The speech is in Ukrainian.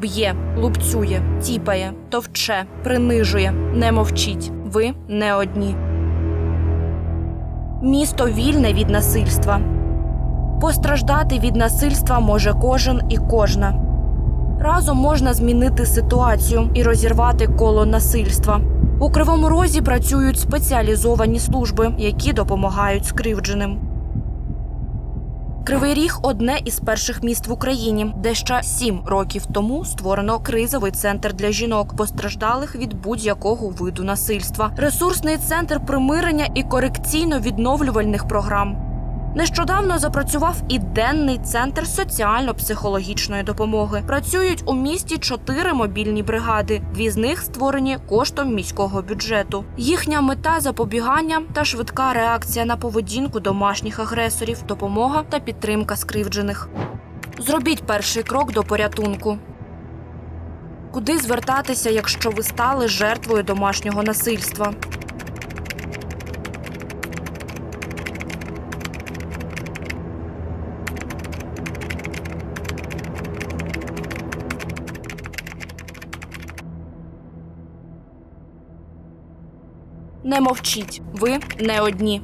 б'є, лупцює, тіпає, товче, принижує. Не мовчіть. Ви не одні. Місто вільне від насильства. Постраждати від насильства може кожен і кожна. Разом можна змінити ситуацію і розірвати коло насильства. У Кривому Розі працюють спеціалізовані служби, які допомагають скривдженим. Кривий Ріг одне із перших міст в Україні, де ще сім років тому створено кризовий центр для жінок, постраждалих від будь-якого виду насильства, ресурсний центр примирення і корекційно-відновлювальних програм. Нещодавно запрацював і денний центр соціально-психологічної допомоги. Працюють у місті чотири мобільні бригади. Дві з них створені коштом міського бюджету. Їхня мета запобігання та швидка реакція на поведінку домашніх агресорів, допомога та підтримка скривджених. Зробіть перший крок до порятунку. Куди звертатися, якщо ви стали жертвою домашнього насильства? Не мовчіть, ви не одні.